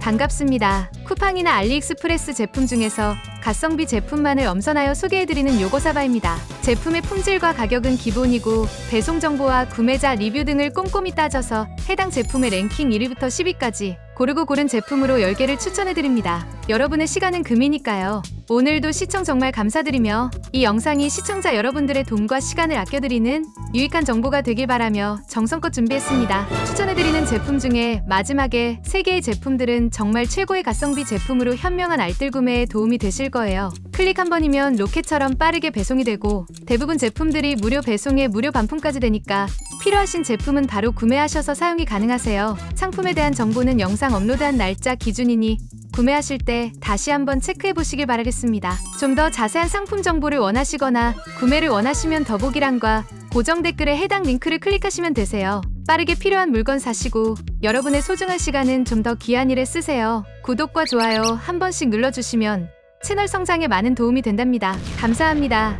반갑습니다. 쿠팡이나 알리익스프레스 제품 중에서 가성비 제품만을 엄선하여 소개해드리는 요거사바입니다. 제품의 품질과 가격은 기본이고 배송 정보와 구매자 리뷰 등을 꼼꼼히 따져서 해당 제품의 랭킹 1위부터 10위까지 고르고 고른 제품으로 10개를 추천해드립니다. 여러분의 시간은 금이니까요. 오늘도 시청 정말 감사드리며 이 영상이 시청자 여러분들의 돈과 시간을 아껴드리는 유익한 정보가 되길 바라며 정성껏 준비했습니다. 추천해드리는 제품 중에 마지막에 3개의 제품들은 정말 최고의 가성비 제품으로 현명한 알뜰 구매에 도움이 되실 거예요. 클릭 한 번이면 로켓처럼 빠르게 배송이 되고 대부분 제품들이 무료 배송에 무료 반품까지 되니까 필요하신 제품은 바로 구매하셔서 사용이 가능하세요. 상품에 대한 정보는 영상 업로드한 날짜 기준이니 구매하실 때 다시 한번 체크해 보시길 바라겠습니다. 좀 더 자세한 상품 정보를 원하시거나 구매를 원하시면 더보기란과 고정 댓글에 해당 링크를 클릭하시면 되세요. 빠르게 필요한 물건 사시고 여러분의 소중한 시간은 좀 더 귀한 일에 쓰세요. 구독과 좋아요 한 번씩 눌러주시면 채널 성장에 많은 도움이 된답니다. 감사합니다.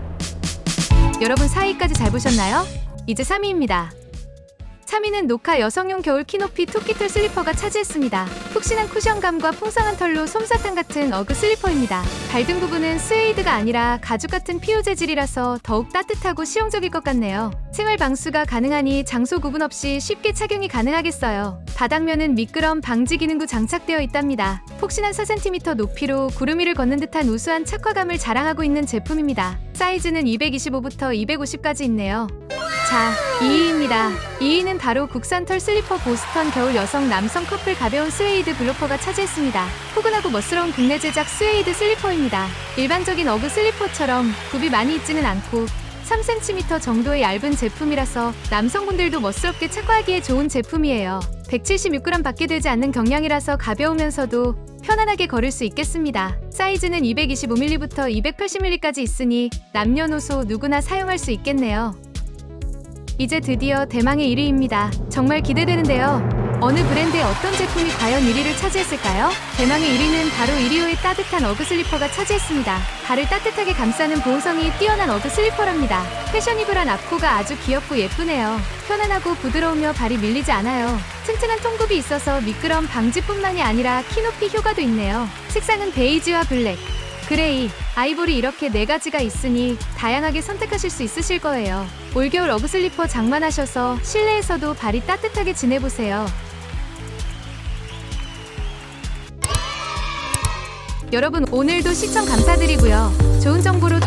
여러분 4위까지 잘 보셨나요? 이제 3위입니다. 3위는 노카 여성용 겨울 키높이 토끼털 슬리퍼가 차지했습니다. 푹신한 쿠션감과 풍성한 털로 솜사탕 같은 어그 슬리퍼입니다. 발등 부분은 스웨이드가 아니라 가죽 같은 피우 재질이라서 더욱 따뜻하고 실용적일 것 같네요. 생활 방수가 가능하니 장소 구분 없이 쉽게 착용이 가능하겠어요. 바닥면은 미끄럼 방지 기능도 장착되어 있답니다. 폭신한 4cm 높이로 구름 위를 걷는 듯한 우수한 착화감을 자랑하고 있는 제품입니다. 사이즈는 225부터 250까지 있네요. 자, 2위입니다. 2위는 바로 국산 털 슬리퍼 보스턴 겨울 여성 남성 커플 가벼운 스웨이드 블로퍼가 차지했습니다. 포근하고 멋스러운 국내 제작 스웨이드 슬리퍼입니다. 일반적인 어그 슬리퍼처럼 굽이 많이 있지는 않고 3cm 정도의 얇은 제품이라서 남성분들도 멋스럽게 착화하기에 좋은 제품이에요. 176g 밖에 되지 않는 경량이라서 가벼우면서도 편안하게 걸을 수 있겠습니다. 사이즈는 225mm부터 280mm까지 있으니 남녀노소 누구나 사용할 수 있겠네요. 이제 드디어 대망의 1위입니다. 정말 기대되는데요. 어느 브랜드의 어떤 제품이 과연 1위를 차지했을까요? 대망의 1위는 바로 1위호의 따뜻한 어그 슬리퍼가 차지했습니다. 발을 따뜻하게 감싸는 보호성이 뛰어난 어그 슬리퍼랍니다. 패셔니블한 앞코가 아주 귀엽고 예쁘네요. 편안하고 부드러우며 발이 밀리지 않아요. 튼튼한 통굽이 있어서 미끄럼 방지뿐만이 아니라 키 높이 효과도 있네요. 색상은 베이지와 블랙, 그레이, 아이보리 이렇게 네 가지가 있으니 다양하게 선택하실 수 있으실 거예요. 올겨울 어그 슬리퍼 장만하셔서 실내에서도 발이 따뜻하게 지내보세요. 여러분 오늘도 시청 감사드리고요. 좋은 정보로.